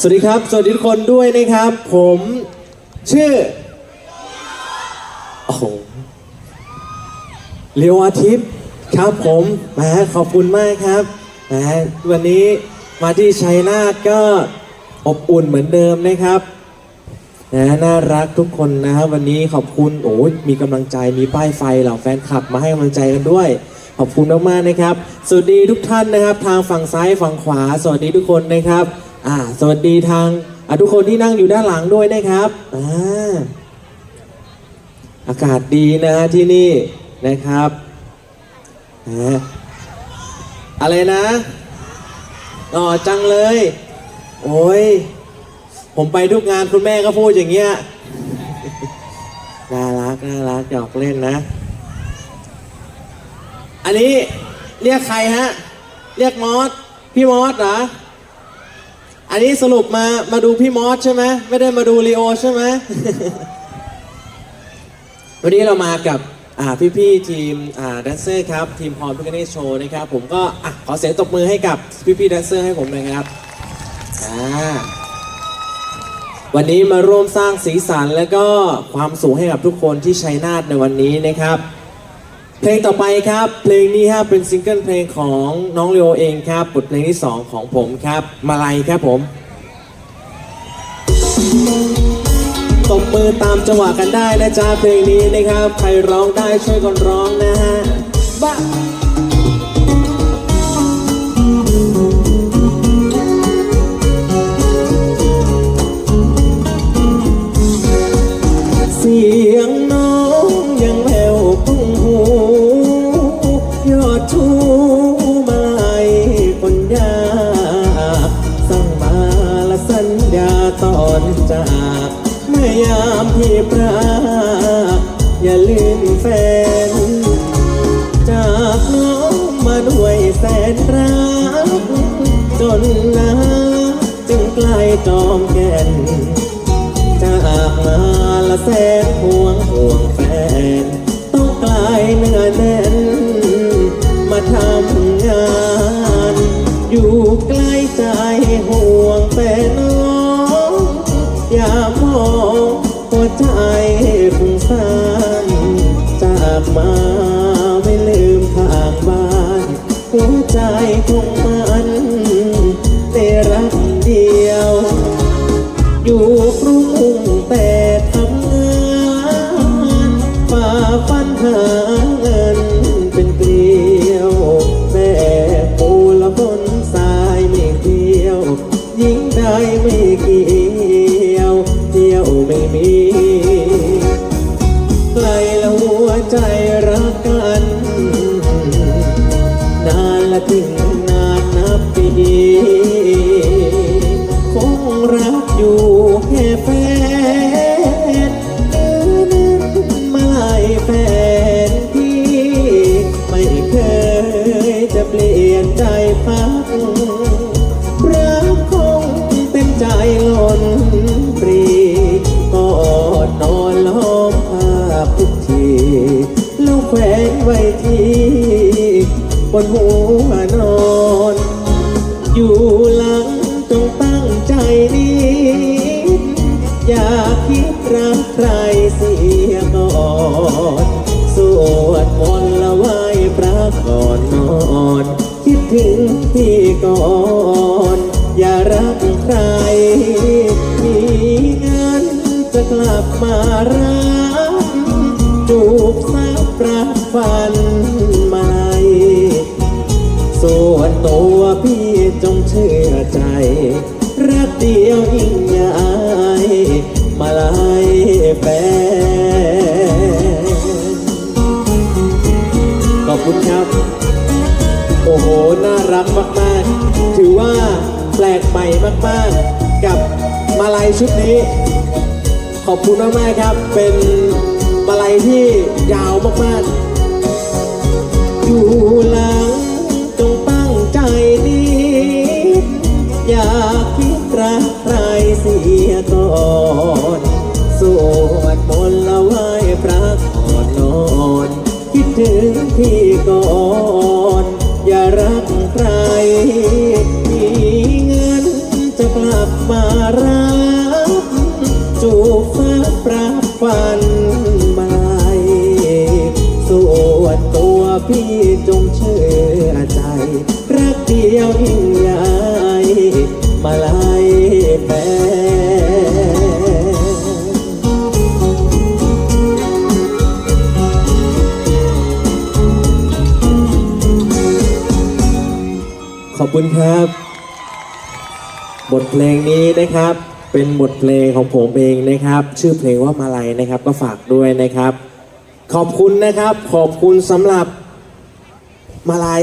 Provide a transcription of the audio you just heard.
สวัสดีครับ สวัสดีทุกคนด้วยนะครับ ผมชื่อ โอ้โหเลียวอาทิตย์ครับผมแหมขอบคุณมากครับแหมวันนี้มาที่ชัยนาทก็อบอุ่นเหมือนเดิมนะครับนะน่ารักทุกคนนะครับวันนี้ขอบคุณโอ้ยมีกำลังใจมีป้ายไฟเหล่าแฟนคลับมาให้กำลังใจกันด้วย ขอบคุณมากๆนะครับ สวัสดีทุกท่านนะครับ ทางฝั่งซ้ายฝั่งขวา สวัสดีทุกคนนะครับ อ่า สวัสดีทางอะทุกคนที่นั่งอยู่ด้านหลังด้วยนะครับอ่าอากาศดีนะฮะที่นี่นะครับนะอะไรนะอ๋อจังเลย โอ้ย ผมไปทุกงานคุณแม่ก็พูดอย่างเงี้ยน่ารักน่ารักหยอกเล่นนะ อันนี้เรียกใครฮะ เรียกมอส พี่มอสเหรอ อันนี้สรุปมามาดูพี่มอสใช่ไหมไม่ได้มาดูลีโอใช่ไหม วันนี้เรามากับอ่าพี่ๆทีมอ่าแดนเซอร์ครับ ทีมพรพิกเนโชว์นะครับ ผมก็อะขอเสียงตบมือให้กับพี่ๆแดนเซอร์ให้ผมหน่อยครับอ่าวันนี้มาร่วมสร้างสีสันและก็ความสุขให้กับทุกคนที่ชัยนาทในวันนี้นะครับ เพลงต่อไปครับ เพลงนี้ครับเป็นซิงเกิลเพลงของน้องเลโอเองครับบทเพลงที่ 2 ของผมครับ มาลัยครับผมตบมือตามจังหวะกันได้นะจ๊ะเพลงนี้นะครับ ใครร้องได้ช่วยกันร้องนะฮะบ้า ยามที่ปรากอย่าลืมแฟน จากน้องมาด้วยแสนรักจนนาจึงใกล้จอมแก่นจากมาละแสนห่วงห่วงแฟน ต้องกลายเนื้อแน่น มาทำ คงรักอยู่แค่แฟนเออนั้นมาลายแฟนที่ ไม่เคยจะเปลี่ยนใจพักรักคงเต็มใจล้นปรีกอดนอนล้อมภาพทุกทีแล้วแขวนไว้ที่บนหัว หลังจงตั้งใจนิดอย่าคิดรักใครเสียก่อนสวดมนต์ละไหว้พระก่อนนอน คิดถึงพี่ก่อน อย่ารักใครมีเงินจะกลับมารักียวยิ่งใหญ่มาลายแฟนขอบคุณครับ โอ้โห น่ารักมาก ๆ ถือว่าแปลกใหม่มาก ๆ กับมาลัยชุดนี้ ขอบคุณมาก ๆ ครับ เป็นมาลัยที่ยาวมาก ๆ ถึงพี่ก่อน อย่ารักใครมีเงินจะกลับมารับจูบฟ้าปราบฝันใหม่ส่วนตัวพี่จงเชื่อใจ รักเดียวยิ่ง คุณครับ บทเพลงนี้นะครับ เป็นบทเพลงของผมเองนะครับ ชื่อเพลงว่ามาลัยนะครับ ก็ฝากด้วยนะครับ ขอบคุณนะครับ ขอบคุณสำหรับมาลัย